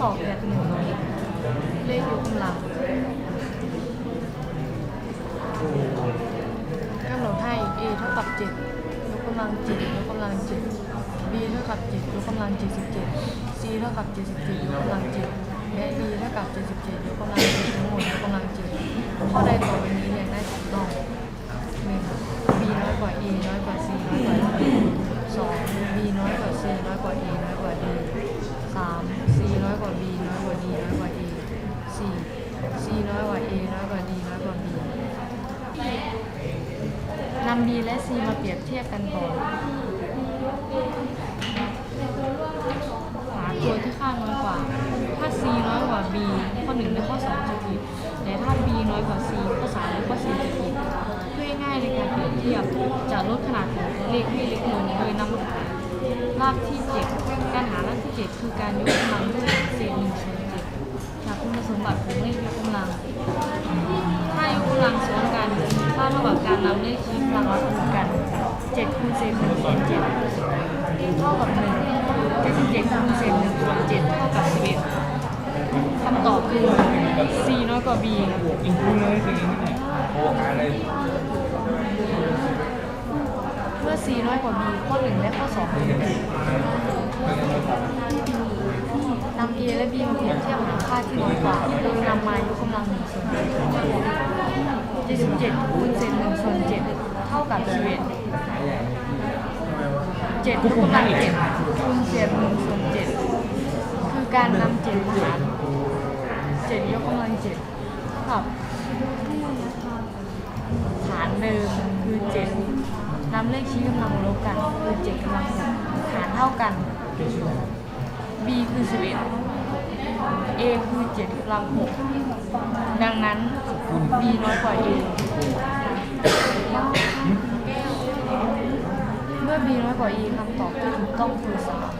สอบแบบหนึ่งเลขยกกำลังกำหนดให้ a เท่ากับ7ยกกำลัง7ยกกำลัง7 b เท่ากับ7ยกกำลัง77 c เท่ากับ77ยกกำลัง7และ d เท่ากับ77ยกกำลัง7ทั้งหมดยกกำลัง7ข้อใดต่อไปนี้เรียงได้ถูกต้อง1 b น้อยกว่า a น้อยกว่า c น้อยกว่า d 2 b น้อยกว่า c น้อยกว่า a น้อยกว่า d 3 c น้อยกว่า b น้อยกว่า d น้อยกว่า a 4 c น้อยกว่า a น้อยกว่า d น้อยกว่า b นำ b และ c มาเปรียบเทียบกันก่อน หาตัวที่ค่าน้อยกว่า ถ้า c น้อยกว่า b ข้อ1และข้อ2จะผิด แต่ถ้า b น้อยกว่า c ข้อ3และข้อ4จะผิดเพื่อง่ายในการเปรียบเทียบ จะลดขนาดของเลขให้เล็กลงโดยนำรากที่ 7 การหารากที่ 7 คือการยกกำลังด้วยเศษ1ส่วน7จากคุณสมบัติของเลขยกกำลัง เศษ1ส่วน7เท่ากับ1 77คูณเศษ1ส่วน7เท่ากับ11คำตอบคือ c น้อยกว่า b อินคูเลยสิ่งนี้เนี่ยโอ้หาเลยเมื่อ c น้อยกว่า b ข้อ1และข้อ2เป็นำ a และ b มาเปรียบเทียบหาค่าที่น้อยกว่าโดยนำมายกกำลัง1ส่วน7 77คูณเศษ1ส่วน7 เท่ากับ11 7ยกกำลัง7คูณเศษ1ส่วน7คือการนำ7มาหาร7ยกกำลัง7กับฐานเดิมคือ7นำเลขชี้กำลังลบกันคือ7กำลัง6หารเท่ากัน b คือ11 a คือ7กำลัง6ดังนั้น b น้อยกว่า a เมื่อ b น้อยกว่า e คำตอบที่ถูกต้องคือสาม